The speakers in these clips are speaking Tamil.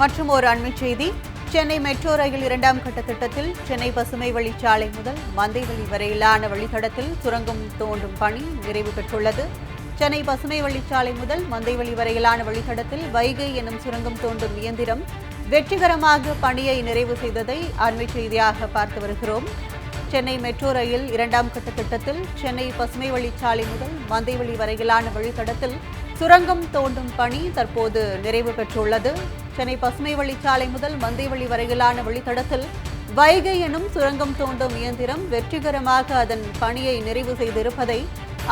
மற்றும் ஒரு அண்மைச் செய்தி. சென்னை மெட்ரோ ரயில் இரண்டாம் கட்ட திட்டத்தில் சென்னை பசுமை வழிச்சாலை முதல் மந்தைவெளி வரையிலான வழித்தடத்தில் சுரங்கம் தோண்டும் பணி நிறைவு பெற்றுள்ளது. சென்னை பசுமை வழிச்சாலை முதல் மந்தைவெளி வரையிலான வழித்தடத்தில் வைகை எனும் சுரங்கம் தோண்டும் இயந்திரம் வெற்றிகரமாக பணியை நிறைவு செய்ததை அண்மை செய்தியாக பார்த்து வருகிறோம். சென்னை மெட்ரோ ரயில் இரண்டாம் கட்ட திட்டத்தில் சென்னை பசுமை வழிச்சாலை முதல் மந்தைவெளி வரையிலான வழித்தடத்தில் சுரங்கம் தோண்டும் பணி தற்போது நிறைவு பெற்றுள்ளது. சென்னை பசுமை வழிச்சாலை முதல் மந்தைவழி வரையிலான வழித்தடத்தில் வைகை எனும் சுரங்கம் தோண்டும் இயந்திரம் வெற்றிகரமாக அதன் பணியை நிறைவு செய்திருப்பதை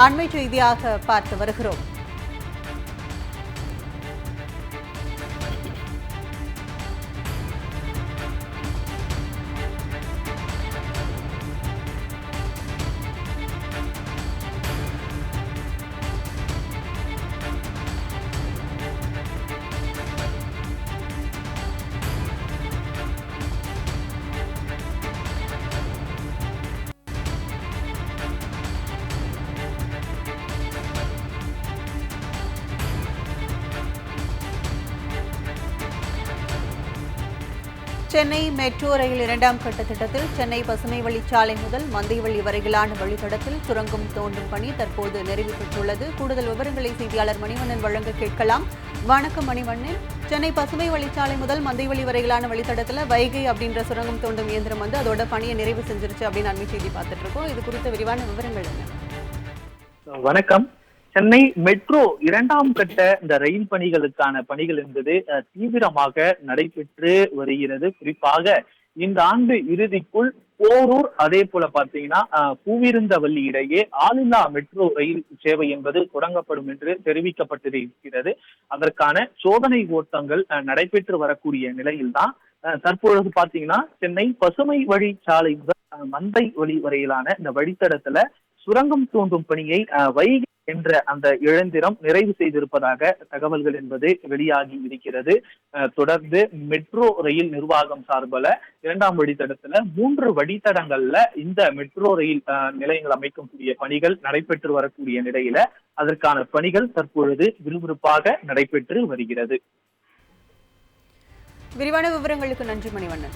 அண்மை செய்தியாக பார்த்து வருகிறோம். சென்னை மெட்ரோ ரயில் இரண்டாம் கட்ட திட்டத்தில் சென்னை பசுமை வழிச்சாலை முதல் மந்தைவழி வரையிலான வழித்தடத்தில் சுரங்கம் தோண்டும் பணி தற்போது நிறைவு பெற்றுள்ளது. கூடுதல் விவரங்களை செய்தியாளர் மணிவண்ணன் வழங்க கேட்கலாம். வணக்கம் மணிவண்ணன். சென்னை பசுமை வழிச்சாலை முதல் மந்தைவழி வரையிலான வழித்தடத்தில் வைகை அப்படின்ற சுரங்கம் தோண்டும் இயந்திரம் வந்து அதோட பணியை நிறைவு செஞ்சிருச்சு அப்படின்னு அண்மை செய்தி பார்த்துட்டு இருக்கோம். இது குறித்த விரிவான விவரங்கள் என்ன? வணக்கம். சென்னை மெட்ரோ இரண்டாம் கட்ட இந்த ரயில் பணிகளுக்கான பணிகள் என்பது தீவிரமாக நடைபெற்று வருகிறது. குறிப்பாக இந்த ஆண்டு இறுதிக்குள் போரூர் அதே போல பாத்தீங்கன்னா பூவிருந்தவல்லி இடையே ஆளில்லா மெட்ரோ ரயில் சேவை என்பது தொடங்கப்படும் என்று தெரிவிக்கப்பட்டிருக்கிறது அதற்கான சோதனை ஓட்டங்கள் அஹ், நடைபெற்று வரக்கூடிய நிலையில்தான் தற்பொழுது பாத்தீங்கன்னா சென்னை பசுமை வழி சாலை முதல் மந்தை வழி வரையிலான இந்த வழித்தடத்துல சுரங்கம் தோண்டும் பணியை அஹ், வைகை என்ற அந்த இழந்திரம் நிறைவு செய்திருப்பதாக தகவல்கள் என்பது வெளியாகி இருக்கிறது. தொடர்ந்து மெட்ரோ ரயில் நிர்வாகம் சார்பில் இரண்டாம் வழித்தடத்துல மூன்று வழித்தடங்கள்ல இந்த மெட்ரோ ரயில் அஹ், நிலையங்கள் அமைக்கக்கூடிய பணிகள் நடைபெற்று வரக்கூடிய நிலையில அதற்கான பணிகள் தற்பொழுது விறுவிறுப்பாக நடைபெற்று வருகிறது. விரிவான விவரங்களுக்கு நன்றி மணிவண்ணன்.